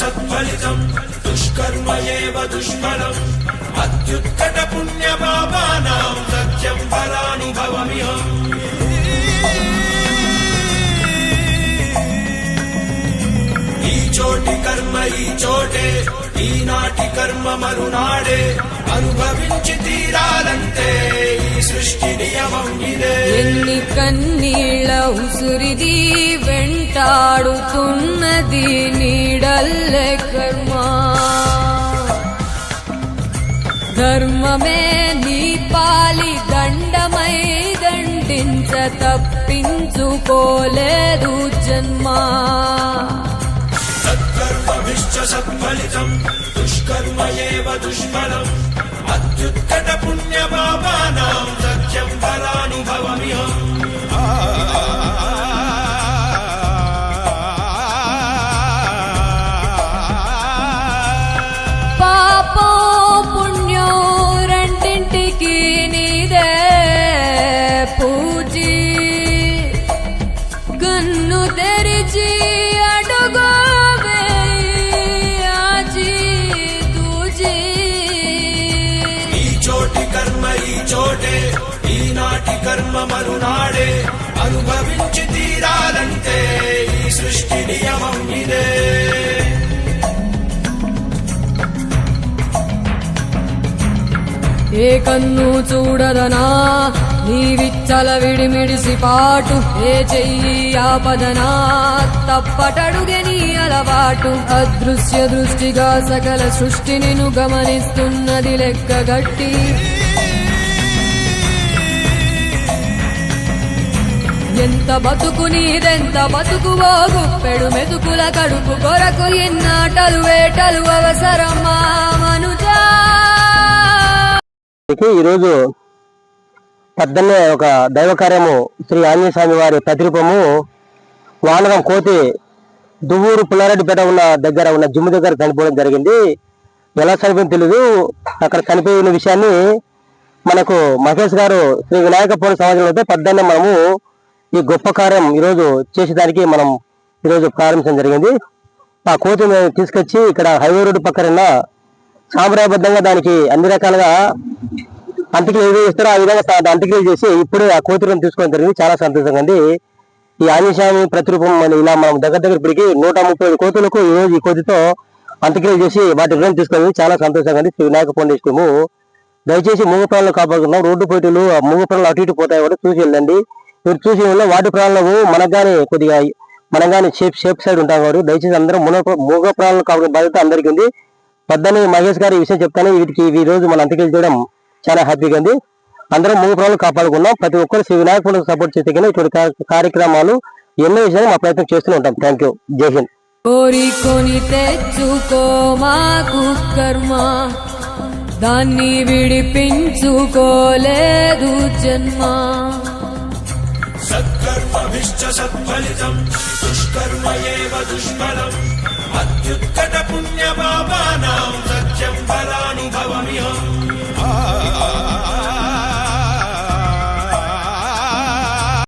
సత్ఫలితం దుష్కర్మ ఏవ దుష్ఫలం అత్యుత్కట పుణ్య పాపానాం సత్యం ఫలానుభవమిహం. ఈ చోటి కర్మ ఈ చోటే ఈనాటి కర్మ మరునాడే. కన్నీళ్ళ ఉసురిది వెంటాడుతున్నది నీడల్లే కర్మ. ధర్మమే నీ పాలి దండమై దండించ తప్పించుకోలేదు జన్మా. సత్కర్మభిశ్చ సత్ఫలితం దుష్కర్మ ఏవ దుష్ఫలం అత్యుత్కట తెరిచి అడుగు చోటి కర్మ ఈ చోటే. ఈనాటి కర్మ మరునాడే. అనుభవించి తీరాలంటే ఈ సృష్టి నియమం ఇదే. ఏ కన్ను చూడదనా? నీ విచ్చల విడిమిడిసి పాటు ఏ చెయ్యి ఆపదనా తప్పటడుగే నీ అలవాటు. అదృశ్య దృష్టిగా సకల సృష్టిని ను గమనిస్తున్నది లెక్కగట్టి ఎంత బతుకు నీదెంత బతుకు గుప్పెడు మెతుకుల కడుపు కొరకు ఎన్నాటలు వేటలు అవసరమా మనుజా? ఈరోజు పెద్దనే ఒక దైవ కార్యము శ్రీ ఆంజనేయ స్వామి వారి ప్రతిరూపము. వానగం కోతి దువ్వూరు పుల్లారెడ్డిపేట ఉన్న దగ్గర ఉన్న జిమ్ దగ్గర చనిపోవడం జరిగింది. ఎలా చనిపోయింది తెలియదు అక్కడ చనిపోయిన విషయాన్ని మనకు మహేష్ గారు శ్రీ వినాయక పౌర సమాజంలో పెద్దనే మనము ఈ గొప్ప కార్యం ఈరోజు చేసేదానికి మనం ఈరోజు ప్రారంభించడం జరిగింది. ఆ కోతిని తీసుకొచ్చి ఇక్కడ హైవే రోడ్డు పక్కన సాంప్రదాయబద్ధంగా దానికి అన్ని రకాలుగా అంత్యక్రియలు ఏదో చేస్తారో ఆ విధంగా సా- అంత్యక్రియలు చేసి ఇప్పుడే ఆ కోతులను తీసుకొని జరిగింది చాలా సంతోషంగా ఉంది. ఈ ఆంజనేయస్వామి ప్రతిరూపం మన ఇలా మనం దగ్గర దగ్గర ఇప్పటికి నూట ముప్పై ఐదు కోతులకు ఈ రోజు ఈ కోతితో అంత్యక్రియలు చేసి వాటి రుణం తీసుకొని చాలా సంతోషంగా ఉంది. శ్రీ వినాయక ఫౌండేషన్ దయచేసి మూగ ప్రాణాలు కాపాడుకున్నాం రోడ్డు పోటీలు ఆ మూగ ప్రాణాలు అటు ఇటు పోతాయి కూడా చూసి వెళ్ళండి. మీరు చూసి వెళ్ళిన వాటి ప్రాణాలు మనకు కానీ కొద్దిగా మనం కానీ షేప్ షేప్ సైడ్ ఉంటాం కాబట్టి దయచేసి అందరం మూగ మూగ ప్రాణాలు కాపాడే బాధ్యత అందరికీ ఉంది. పద్దని మహేష్ గారు ఈ విషయం చెప్తాను వీటికి ఈ రోజు మన అంత్యక్రియలు చేయడం చాలా హ్యాపీగా ఉంది. అందరం మూగ ప్రాణాలు కాపాడుకున్నాం. ప్రతి ఒక్కరు శ్రీ వినాయక సపోర్ట్ చేస్తే కానీ ఇటువంటి కార్యక్రమాలు ఎన్నో విషయాలు మా ప్రయత్నం చేస్తూనే ఉంటాం. థ్యాంక్ యూ జై హింద్ కోరికొని తెచ్చుకో మాకు కర్మ. దాన్ని విడిపించుకోలేదు జన్మ. సత్కర్మభిశ్చ సత్ఫలితం దుష్కర్మ ఏవ దుష్ఫలం. అత్యుత్కట పుణ్య పాపానాం సత్యం